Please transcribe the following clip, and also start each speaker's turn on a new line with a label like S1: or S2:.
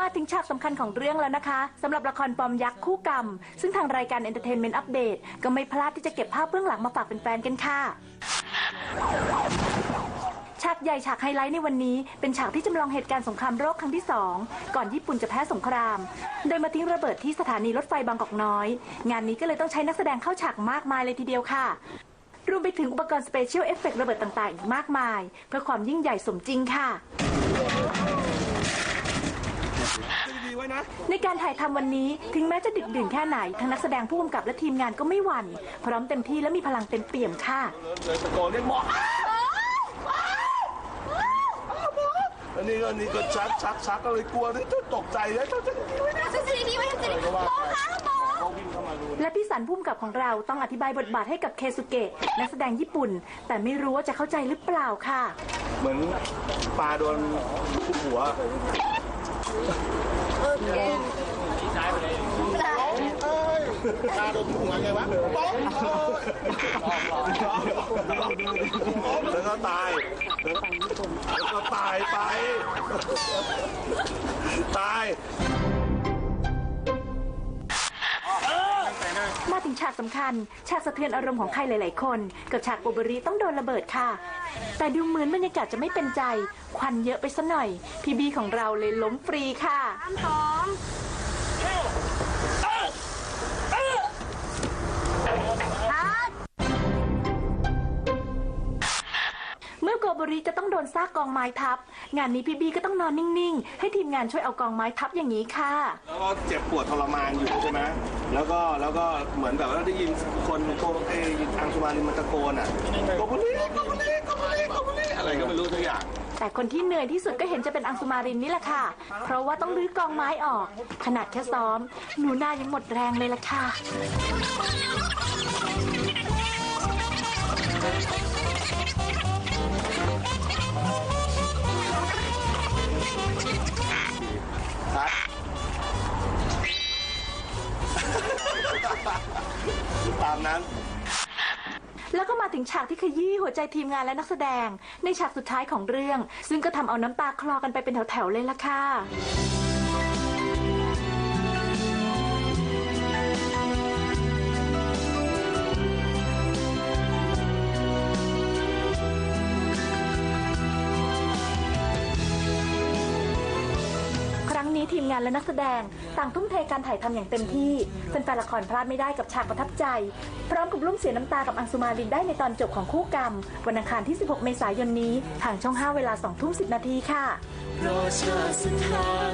S1: มาถึงฉากสำคัญของเรื่องแล้วนะคะสำหรับละครปอมยักษ์คู่กรรม ซึ่งทางรายการ Entertainment Update ก็ไม่พลาดที่จะเก็บภาพเบื้องหลังมาฝากแฟนๆกันค่ะ ฉากใหญ่ฉากไฮไลท์ในวันนี้ เป็นฉากที่จำลองเหตุการณ์สงครามโลกครั้งที่สองก่อนญี่ปุ่นจะแพ้สงคราม โดยมาทิ้งระเบิดที่สถานีรถไฟบางกอกน้อย งานนี้ก็เลยต้องใช้นักแสดงเข้าฉากมากมายเลยทีเดียวค่ะ รวมไปถึงอุปกรณ์สเปเชียลเอฟเฟกต์ระเบิดต่างๆอีกมากมาย เพื่อความยิ่งใหญ่สมจริงค่ะ ในการถ่ายทำวันนี้ถึงแม้จะดึกดื่นแค่ไหนทั้งนักแสดงผู้กำกับและทีมงานก็ไม่หวั่นพร้อมเต็มที่และมีพลังเต็มเปี่ยมค่ะ
S2: เลยตะโกนเรียกหมออันนี้ก็อันนี้ก็ชักชักชักก็เลยกลัวที่ตกใจเลยตกใจดีไว้นะ
S3: ทำใจดีๆไว้ทำใจดีๆหมอคะหมอ
S2: เขาวิ่งเข้ามาดู
S1: และพี่สันพุ่มกับของเราต้องอธิบายบทบาทให้กับเคสุเกะนักแสดงญี่ปุ่น แต่ไม่รู้ว่าจะเข้าใจหรือเปล่าค่ะ
S2: เหมือนปลาโดนทุบหัว ตาโดนหัวไงวะป๊อกแล้วก็ตาย แล้วก็ตายไป ตาย
S1: ฉากสำคัญ ฉากสะเทือนอารมณ์ของใครหลายๆ คน กับฉากโกเบรีต้องโดนระเบิดค่ะ แต่ดูเหมือนบรรยากาศจะไม่เป็นใจ ควันเยอะไปซะหน่อย พี่บีของเราเลยล้มฟรีค่ะ
S3: สามสอง
S1: โกโบริจะต้องโดนซากกองไม้ทับ งานนี้พี่บีก็ต้องนอนนิ่งๆ ให้ทีมงานช่วยเอากองไม้ทับอย่างนี้ค่ะ
S2: แล้วก็เจ็บปวดทรมานอยู่ใช่ไหมแล้วก็แล้วก็เหมือนแบบว่าได้ยินคนโกไอ้อังสุมารินมันตะโกนอะโกบุลีโกบุลีโกบุลีโกบุลีอะไรก็ไม่รู้ทุกอย่าง
S1: แต่คนที่เหนื่อยที่สุดก็เห็นจะเป็นอังสุมารินนี่แหละค่ะ เพราะว่าต้องรื้อกองไม้ออก ขนาดแค่ซ้อม หนูนายังหมดแรงเลยล่ะค่ะา
S2: มนั้น
S1: แล้วก็มาถึงฉากที่ขยี้หัวใจทีมงานและนักแสดง ในฉากสุดท้ายของเรื่อง ซึ่งก็ทำเอาน้ำตาคลอกันไปเป็นแถวๆเลยล่ะค่ะ ทีมงานและนักแสดง ต่างทุ่มเทการถ่ายทำอย่างเต็มที่แฟนๆละครพลาดไม่ได้กับฉากประทับใจ พร้อมกับร่วมเสียน้ำตากับอังสุมาลินได้ในตอนจบของคู่กรรม วันอังคารที่ 16 เมษายนนี้ ทางช่อง 5 เวลา2ทุ่ม10 นาทีค่ะ
S4: รอชาติสุดท้าย